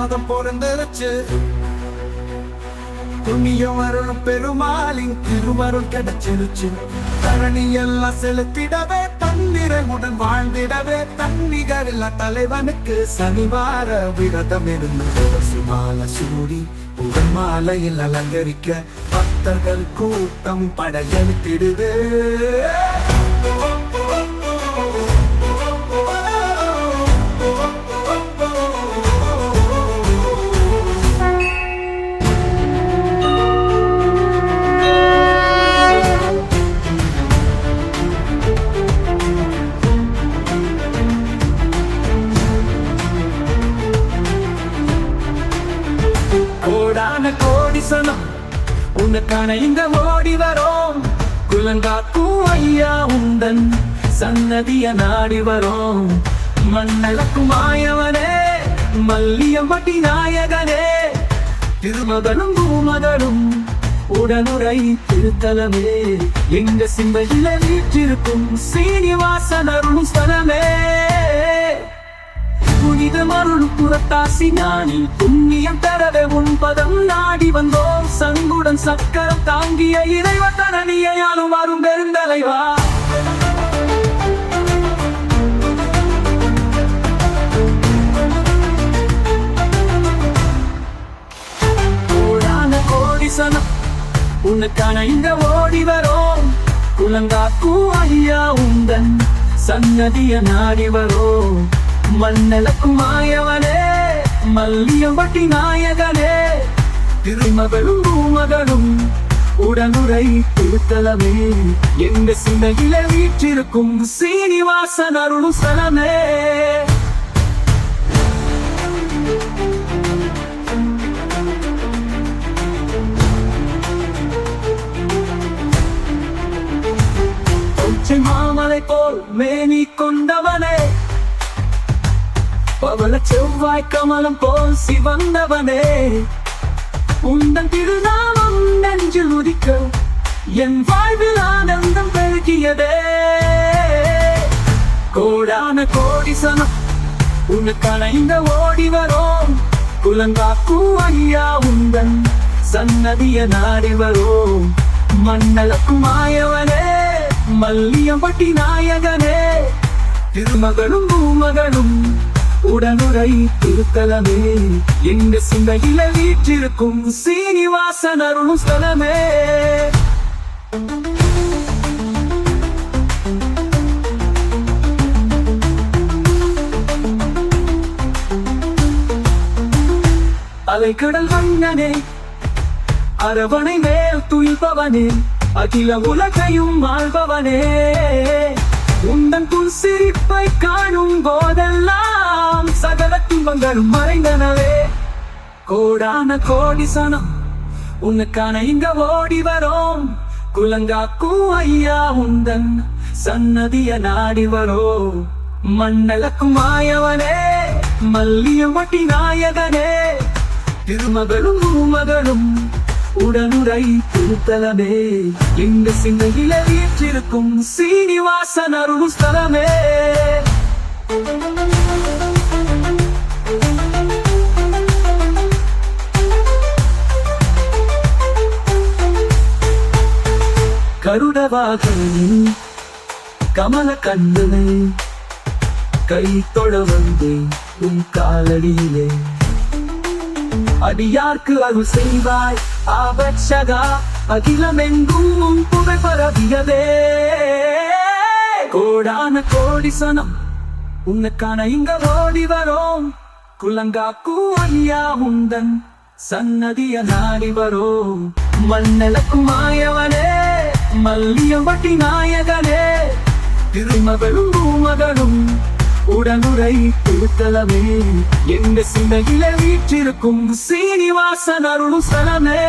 மதம் பிறந்துருச்சு. புண்ணியம் அருளும் பெருமாளின் திருவருள் கிடைச்சிருச்சு. தரணி எல்லாம் செலுத்திடவே தன்னிறைவுடன் வாழ்ந்திடவே தன்னிகரில் தலைவனுக்கு சனிவார விரதம் இருந்து மாலை சூடி புகழ் மாலையில் அலங்கரிக்க பக்தர்கள் கூட்டம் படையெடுத்திடுது. உனக்கான கோடி சனம் உனக்கான இந்த ஓடி வரோம். குலங்காக்கும் ஐயா உந்தன் சன்னதிய நாடி வரோம். மண்ணளக்கும் மாயவனே மல்லியம்பட்டி நாயகனே. திருமகனும் பூமகனும் உடனுரை திருத்தலமே. எங்க சிந்தையில வீற்றிருக்கும் சீனிவாசன் அருளும் ஸ்தலமே. அருள் புறத்தாசி ஞானி புண்ணியம் தரவே உன் பதம் நாடி வந்தோம். சங்குடன் சக்கரம் தாங்கிய இறைவன் தரணியாலும் வரும் பெருந்தலைவா. கோடான உனக்கான இந்த ஓடி வரோம். குலங்காக்கும் ஐயா உந்தன் சன்னதிய நாடி வரோம். மண்ணலக்கும் மாயவனே மல்லியம்பட்டி நாயகனே. திருமகளும் பூமகளும் உடனுரை திருத்தலமே. எந்த சிந்தையில வீற்றிருக்கும் சீனிவாசன் அருளும் ஸ்தலமே மாமலை போல் மேனி கொண்டவனே. பவள செவ்வாய் கமலம் போல் சிவந்தவனே. உந்தன் திருநாமம் நெஞ்சில் உதிக்க என் வாழ்வில் ஆனந்தம் பெருகியதே. கோடான கோடி சனம் உனக்கான இந்த ஓடி வரோம். குலங்காக்கும் ஐயா உந்தன் சன்னதிய நாடி வரோம். மண்ணளக்கும் மாயவனே மல்லியம்பட்டி நாயகனே. திருமகளும் பூமகளும் உடனுரை திருத்தலமே. எங்க சிந்தையில வீற்றிருக்கும் சீனிவாசன் அருளும் ஸ்தலமே. அலைக்கடல் வண்ணனே அரவணை மேல் துயில்பவனே அகில உலகையும் ஆள்பவனே. உந்தன் புல் சிரிப்பை காணும் போதெல்லாம் துன்பங்களும் மறைந்தனவே. கோடான கோடி சனம் உனக்கான இங்க ஓடி வரோம். குலங்காக்கும் ஐயா உந்தன் சன்னதிய நாடி வரோ. மண்ணலக்கும் மாயவனே மல்லிய மட்டி நாயகனே. திருமகளும் மகளும் உடனுரை திருத்தலமே. எங்க சிந்தையில வீற்றிருக்கும் சீனிவாசன் அருளும் ஸ்தலமே. கருடவாகனின் கமல கண்ணனை கை தொழ வந்தேன் உன் காலடியிலே. அடியார்க்கு அருள் செய்வாய் ஆபட்சகா அகிலமெங்கும் புகை பரவியதே. கோடான கோடி சனம் உன்னுக்கான இங்க ஓடி வரோம். குலங்காக்கு ஐயா உந்தன் சன்னதிய நாடி வரோம். மண்ணலக்கும் மாயவனே மல்லியம்பட்டி நாயகனே திருமகளும் பூமகளும் உடனுரை திருத்தலமே. எந்த சிந்தையில வீற்றிருக்கும் சீனிவாசன் அருளும் ஸ்தலமே